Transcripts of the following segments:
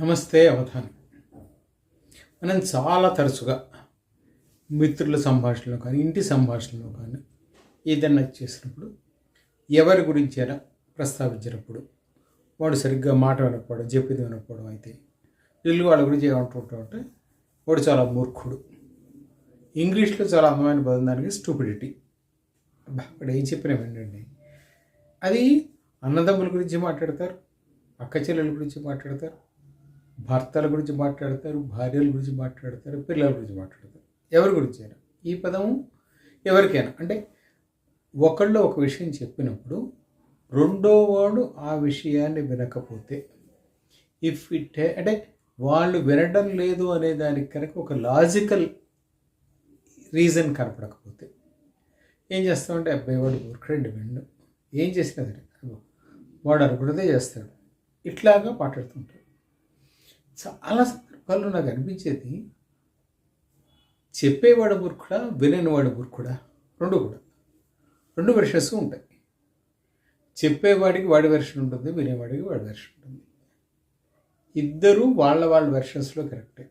నమస్తే అవధానం. మనం చాలా తరచుగా మిత్రుల సంభాషణలో కానీ ఇంటి సంభాషణలో కానీ ఏదైనా చేసినప్పుడు ఎవరి గురించి అయినా ప్రస్తావించినప్పుడు వాడు సరిగ్గా మాట వినకపోవడం చెప్పింది వినకపోవడం అయితే ఇల్లు వాళ్ళ గురించి ఏమంటుంటాం వాడు చాలా మూర్ఖుడు. ఇంగ్లీష్లో చాలా అందమైన పదం దానికి స్టూపిడిటీ అక్కడ ఏం చెప్పినా వినండి. అది అన్నదమ్ముల గురించి మాట్లాడతారు అక్క చెల్లెల గురించి మాట్లాడతారు భర్తల గురించి మాట్లాడతారు భార్యల గురించి మాట్లాడతారు పిల్లల గురించి మాట్లాడతారు. ఎవరి గురించి అయినా. ఈ పదము ఎవరికైనా. అంటే ఒకళ్ళు ఒక విషయం చెప్పినప్పుడు రెండో వాడు ఆ విషయాన్ని వినకపోతే ఇఫ్ ఇట్ అంటే వాళ్ళు వినడం లేదు అనే దానికి కనుక ఒక లాజికల్ రీజన్ కనపడకపోతే ఏం చేస్తామంటే అబ్బాయి వాడు ఊరికండి విండు. ఏం చేసినా సరే వాడు అనుకున్నదే చేస్తాడు. ఇట్లాగా మాట్లాడుతుంటాడు చాలా సందర్భాల్లో నాకు అనిపించేది. చెప్పేవాడు మూర్ఖుడా వినేవాడు మూర్ఖుడా? రెండు కూడా. రెండు వెర్షన్స్ ఉంటాయి. చెప్పేవాడికి వాడి వెర్షన్ ఉంటుంది వినేవాడికి వాడి వెర్షన్ ఉంటుంది. ఇద్దరు వాళ్ళ వాళ్ళ వెర్షన్స్లో కరెక్టే.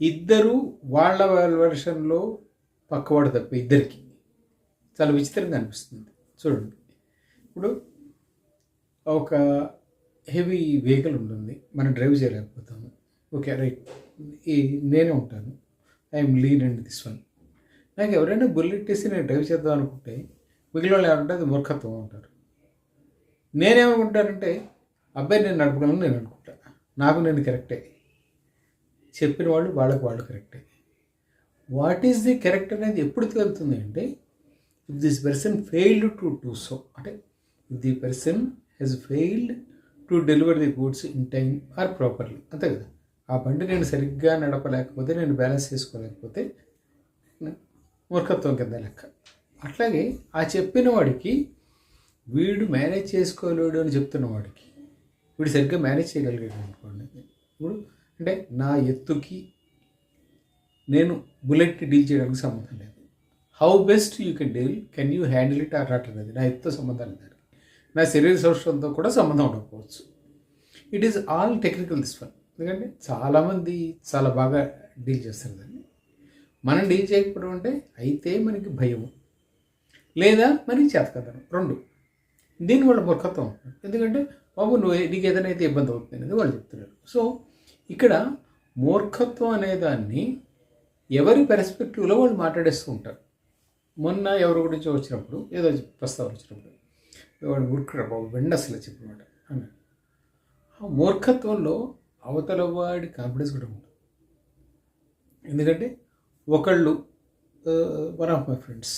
ఇద్దరు వాళ్ళ వాళ్ళ వెర్షన్లో పక్కవాడు తప్ప ఇద్దరికి. చాలా విచిత్రంగా అనిపిస్తుంది. చూడండి. ఇప్పుడు ఒక హెవీ వెహికల్ ఉంటుంది. మనం డ్రైవ్ చేయలేకపోతాము. Okay right. ఈ నేనే ఉంటాను. I'm lean and this one. నాకు ఎవరైనా బుల్లెట్ వేసి నేను డ్రైవ్ చేద్దాం అనుకుంటే మిగిలిన వాళ్ళు ఏమంటే అది మూర్ఖత్వం అంటారు. నేనేమనుకుంటానంటే అబ్బాయి నేను నడపగలను నేను అనుకుంటా. నాకు నేను కరెక్టే. చెప్పిన వాళ్ళు వాళ్ళకి వాళ్ళు కరెక్టే. వాట్ ఈస్ ది కరెక్ట్ అనేది ఎప్పుడు తెలుస్తుంది అంటే if this person failed to do so అంటే if the person he's failed to deliver the goods in time or properly అంతే కదా? ఆ బండి నేను సరిగ్గా నడపలేకపోతే నేను బ్యాలెన్స్ చేసుకోలేకపోతే మూర్ఖత్వం కింద లెక్క. అట్లాగే ఆ చెప్పిన వాడికి వీడు మేనేజ్ చేసుకోలేడు అని చెప్తున్న వాడికి వీడు సరిగ్గా మేనేజ్ చేయగలిగాడు అనుకోండి. ఇప్పుడు అంటే నా ఎత్తుకి నేను బుల్లెట్ డీల్ చేయడానికి సంబంధం లేదు. How best you can deal can you handle it or not అనేది నా ఎత్తుతో సంబంధం లేదు. నా శరీర సౌష్ఠంతో కూడా సంబంధం ఉండకపోవచ్చు. It is all technical this one ఎందుకంటే చాలామంది చాలా బాగా డీల్ చేస్తారు దాన్ని. మనం డీల్ చేయకపోవడం అంటే అయితే మనకి భయము. లేదా మనకి చేతకదనం. రెండు. దీని వల్ల మూర్ఖత్వం ఎందుకంటే బాబు నువ్వు నీకు ఏదైనా అయితే ఇబ్బంది అవుతుంది అనేది వాళ్ళు చెప్తున్నారు. సో ఇక్కడ మూర్ఖత్వం అనే దాన్ని ఎవరి పెర్స్పెక్టివ్లో వాళ్ళు మాట్లాడేస్తూ ఉంటారు. మొన్న ఎవరి గురించి వచ్చినప్పుడు ఏదో ప్రస్తావన వచ్చినప్పుడు. వాడు మూర్ఖుడు బాబు వెండ అసలు చెప్పమాట అని ఆ మూర్ఖత్వంలో అవతల వాడి కాన్ఫిడెన్స్ కూడా ఉంటుంది ఎందుకంటే ఒకళ్ళు వన్ ఆఫ్ మై ఫ్రెండ్స్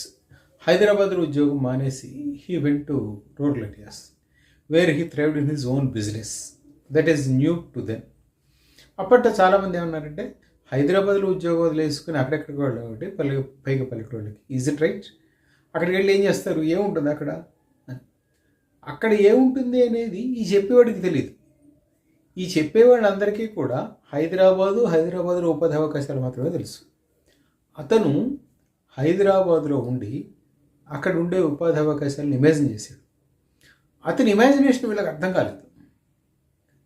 హైదరాబాద్లో ఉద్యోగం మానేసి he went to rural areas where he thrived in his own business that is new to then అప్పట్లో చాలామంది ఏమన్నారంటే హైదరాబాద్లో ఉద్యోగం వదిలేసుకుని అక్కడెక్కడికి వాళ్ళు పల్లె పైగా పల్లెటూళ్ళకి. ఈజ్ ఇట్ రైట్ అక్కడికి వెళ్ళి ఏం చేస్తారు? ఏముంటుంది అక్కడ? అక్కడ ఏముంటుంది అనేది ఈ చెప్పేవాడికి తెలియదు ఈ చెప్పేవాళ్ళందరికీ కూడా హైదరాబాదు హైదరాబాద్లో ఉపాధి అవకాశాలు మాత్రమే తెలుసు. అతను హైదరాబాద్లో ఉండి అక్కడ ఉండే ఉపాధి అవకాశాలను ఇమాజిన్ చేశాడు. అతని ఇమాజినేషన్ వీళ్ళకి అర్థం కాలేదు.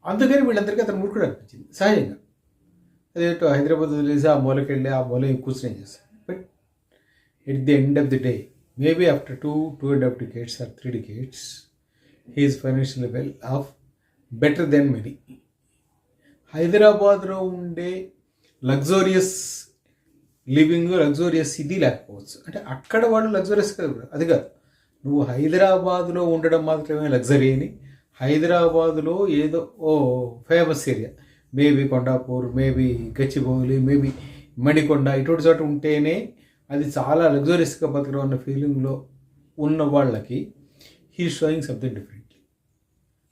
అందుకని వీళ్ళందరికీ అతను మూర్ఖుడు అనిపించింది సహజంగా. అదేంటో హైదరాబాద్ వదిలేసి ఆ మూలకి వెళ్ళి ఆ మూల కూర్చొని చేస్తాను but at the end of the day maybe after two two and half decades or three decades he's financial well off better than many హైదరాబాద్లో ఉండే లగ్జోరియస్ లివింగ్ లగ్జోరియస్ ఇది లేకపోవచ్చు. అంటే అక్కడ వాళ్ళు లగ్జోరియస్ కాదు అది కాదు. నువ్వు హైదరాబాద్లో ఉండడం మాత్రమే లగ్జరీ అని హైదరాబాద్లో ఏదో ఓ famous area maybe Kondapur maybe Gachibowli maybe Manikonda ఇటువంటి చోట ఉంటేనే అది చాలా లగ్జరీస్గా బతకడం అన్న ఫీలింగ్లో ఉన్న వాళ్ళకి హీ షోయింగ్ సంథింగ్ డిఫరెంట్లీ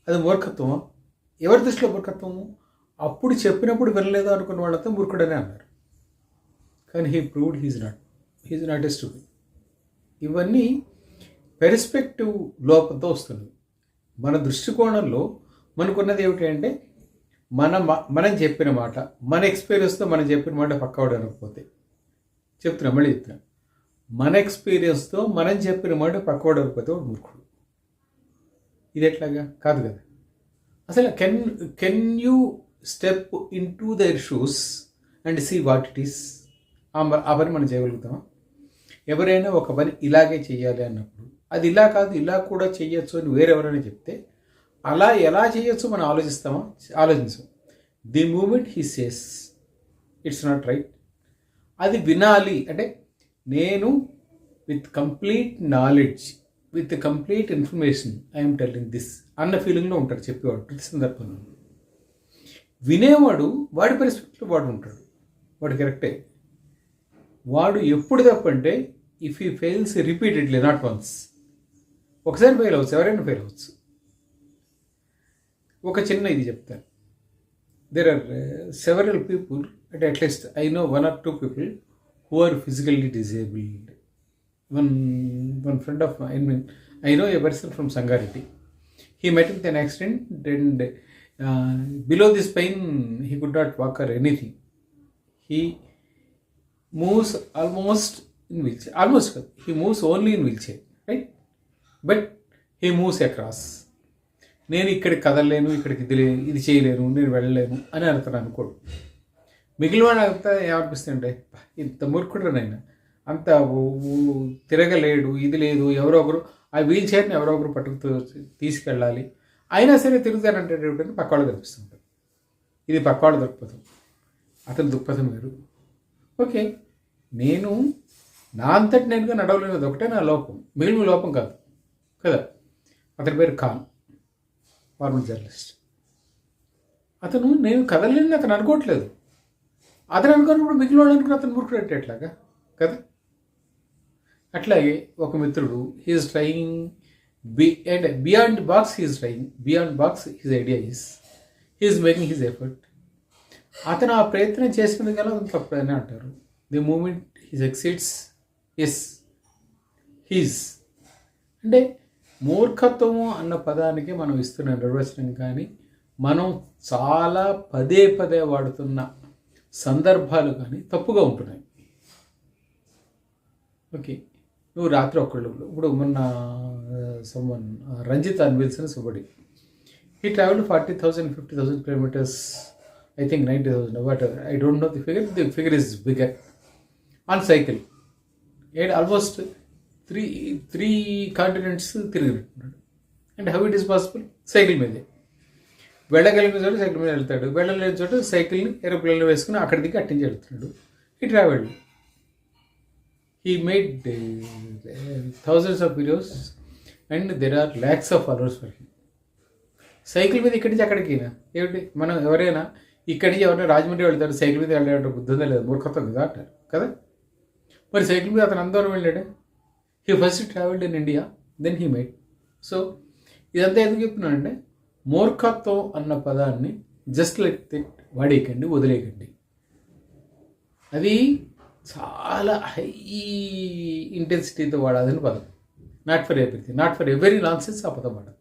అది మూర్ఖత్వం ఎవరి దృష్టిలో మూర్ఖత్వము? అప్పుడు చెప్పినప్పుడు వినలేదు అనుకున్న వాళ్ళతో మూర్ఖుడనే అన్నారు. కానీ he proved he's not he's not a student ఇవన్నీ పెర్స్పెక్టివ్ లోపంతో వస్తుంది మన దృష్టికోణంలో మనకున్నది ఏమిటంటే అంటే మన మనం చెప్పిన మాట మన ఎక్స్పీరియన్స్తో మనం చెప్పిన మాట పక్కవాడు అనకపోతే. చెప్తున్నా మళ్ళీ చెప్తున్నా. మన ఎక్స్పీరియన్స్తో మనం చెప్పిన మాట పక్కవాడు అనకపోతే మూర్ఖుడు. ఇది ఎట్లాగా? కాదు కదా. అసలు can can you step in to their shoes and see what it is ఆ పని మనం చేయగలుగుతామా? ఎవరైనా ఒక పని ఇలాగే చేయాలి అన్నప్పుడు అది ఇలా కాదు ఇలా కూడా చేయొచ్చు అని వేరెవరైనా చెప్తే అలా ఎలా చేయొచ్చు మనం ఆలోచిస్తామా? ఆలోచించాం. The moment he says it's not right అది వినాలి. అంటే నేను with complete knowledge with complete information I'm telling this అన్న ఫీలింగ్లో ఉంటాడు చెప్పేవాడు ప్రతి సందర్భంలో. వినేవాడు వాడి పరిస్థితుల్లో వాడు ఉంటాడు వాడు కరెక్టే. వాడు ఎప్పుడు తప్పంటే ఇఫ్ ఈ ఫెయిల్స్ రిపీటెడ్లీ నాట్ వన్స్ ఒకసారి ఫెయిల్ అవ్వచ్చు ఎవరైనా ఫెయిల్ అవ్వచ్చు. ఒక చిన్న ఇది చెప్తాను. దేర్ ఆర్ సెవరల్ పీపుల్ అంటే at least I know one or two people who are physically disabled one one friend of I mean I know a person from Sangareddy he met with an accident and below this pain he could not walk or anything he moves almost in wheelchair almost కాదు he moves only in wheelchair right but he moves across నేను ఇక్కడికి కదలలేను ఇక్కడికి ఇది ఇది చేయలేను నేను వెళ్ళలేను అని అడుగుతాను అనుకోడు. మిగిలిన వాడు అంతా ఏమనిపిస్తుంటే ఇంత మూర్ఖుడు నేను అంత తిరగలేడు ఇది లేదు ఎవరో ఒకరు ఆ వీల్ చైర్ని ఎవరో ఒకరు పట్టుకు తీసుకెళ్ళాలి. అయినా సరే తిరుగుతారంటే పక్కవాళ్ళు కనిపిస్తుంటారు. ఇది పక్క వాళ్ళు దృక్పథం. అతని దృక్పథం వేరు. ఓకే నేను నా అంతటి నేనుగా నడవలేనిది ఒకటే నా లోపం. మిగిలిన లోపం కాదు కదా? అతని పేరు ఖాన్ ఫార్మల్ జర్నలిస్ట్. అతను నేను కదలేని అతను అనుకోవట్లేదు. అతను అనుకున్నప్పుడు మిగిలిన వాళ్ళు అనుకుని అతను మురుకుడు ఎట్లాగా కదా? అట్లాగే ఒక మిత్రుడు he's trying be and beyond box he's trying beyond box his idea is he's making his effort అతను ఆ ప్రయత్నం చేసినందుకు కదా అతను తప్పని అంటారు. The moment his exits is he's అంటే మూర్ఖత్వము అన్న పదానికి మనం ఇస్తున్న నిర్వచనం కానీ మనం చాలా పదే పదే వాడుతున్న సందర్భాలు కానీ తప్పుగా ఉంటున్నాయి. ఓకే నువ్వు రాత్రి ఒక్కళ్ళు ఇప్పుడు మొన్న సమ్మన్ రంజిత్ అన్విల్సన్ సుబడి he travelled forty thousand fifty thousand kilometres I think ninety thousand but I don't know the figure the figure is bigger on cycle ఏడ్ almost three three continents తిరిగినట్టున్నాడు and how it is possible cycle మీదే. వెళ్ళగలిగిన చోట cycle మీద వెళ్తాడు. వెళ్ళలేని చోట సైకిల్ని ఏరోప్లేన్లో వేసుకుని అక్కడి దిగి అట్టించి వెళ్తున్నాడు. ఈ travelled he made uh, thousands of videos and or lakhs of of followers for cycle మీద ఇక్కడి నుంచి అక్కడికి ఏమిటి? మనం ఎవరైనా ఇక్కడి నుంచి ఎవరైనా రాజమండ్రి వెళ్తాడు సైకిల్ మీద వెళ్ళాడు బుద్ధి లేదు? మూర్ఖత్వం కదా అంటారు. కదా? మరి సైకిల్ మీద అతను అందరం వెళ్ళాడు? He first travelled in India then he made so ఇదంతా ఎందుకు చెప్తున్నానంటే మూర్ఖత్వం అన్న పదాన్ని జస్ట్ లైక్ వాడేయకండి వదిలేయకండి. అది చాలా హై ఇంటెన్సిటీతో వాడాలని పదం not for everything not for every nonsense ఆ పదం వాడదు